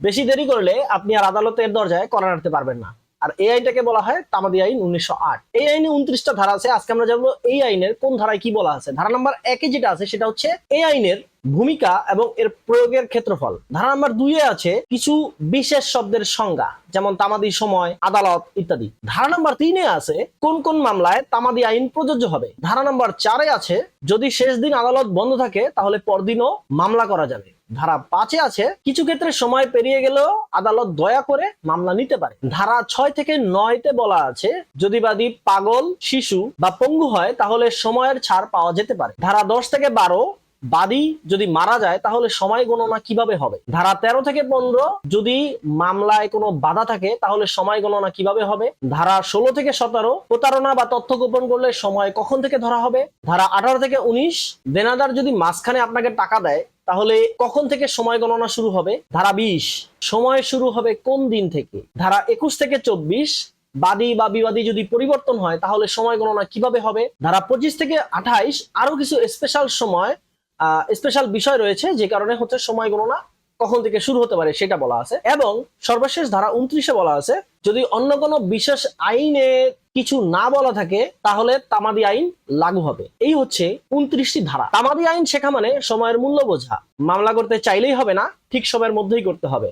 বেশি দেরি করলে আপনি আর আদালতের দরজায় করা নাড়তে পারবেন না। আর এই আইনটাকে বলা হয় তামাদি আইন উনিশশো আট। এই আইনে উনত্রিশটা ধারা আছে, আজকে আমরা জানব এই আইনের কোন ধারায় কি বলা আছে। ধারা নাম্বার একে যেটা আছে সেটা হচ্ছে এই আইনের ভূমিকা এবং এর প্রয়োগের ক্ষেত্রফল। ধারা নাম্বার দুইয়ে আছে কিছু বিশেষ শব্দের সংজ্ঞা, যেমন তামাদি সময়, আদালত ইত্যাদি। ধারা নাম্বার তিনে আছে কোন কোন মামলায় তামাদি আইন প্রযোজ্য হবে। ধারা নাম্বার চারে আছে যদি শেষ দিন আদালত বন্ধ থাকে তাহলে পরদিনও মামলা করা যাবে। ধারা পাঁচে আছে, কিছু ক্ষেত্রে সময় পেরিয়ে গেলেও আদালত দয়া করে মামলা নিতে পারে। ধারা ছয় থেকে নয়তে বলা আছে, যদি বাদী পাগল, শিশু বা পঙ্গু হয়, তাহলে সময়ের ছাড় পাওয়া যেতে পারে। ধারা দশ থেকে বারো, বাদী যদি মারা যায়, তাহলে সময় গণনা কীভাবে হবে? ধারা তেরো থেকে পনেরো, যদি মামলায় কোনো বাধা থাকে, তাহলে সময় গণনা কীভাবে হবে? ধারা ষোলো থেকে সতেরো, প্রতারণা বা তথ্য গোপন করলে সময় কখন থেকে ধরা হবে? ধারা আঠারো থেকে উনিশ, দেনাদার যদি মাঝখানে আপনাকে টাকা দেয় তাহলে কখন থেকে সময় গণনা শুরু হবে? ধারা বিশ, সময় শুরু হবে কোন দিন থেকে? ধারা একুশ থেকে চব্বিশ, বাদী বা বিবাদী যদি পরিবর্তন হয়, তাহলে সময় গণনা কীভাবে হবে? ধারা পঁচিশ থেকে আঠাইশ আরও কিছু স্পেশাল সময় স্পেশাল বিষয় রয়েছে, যে কারণে হচ্ছে সময় গণনা কখন থেকে শুরু হতে পারে সেটা বলা আছে। এবং সর্বশেষ ধারা উনত্রিশে বলা আছে যদি অন্য কোনো বিশেষ আইনে কিছু না বলা থাকে, তাহলে তামাদি আইন লাগু হবে। এই হচ্ছে উনত্রিশটি ধারা। তামাদি আইন শেখা মানে সময়ের মূল্য বোঝা। মামলা করতে চাইলেই হবে না, ঠিক সময়ের মধ্যেই করতে হবে।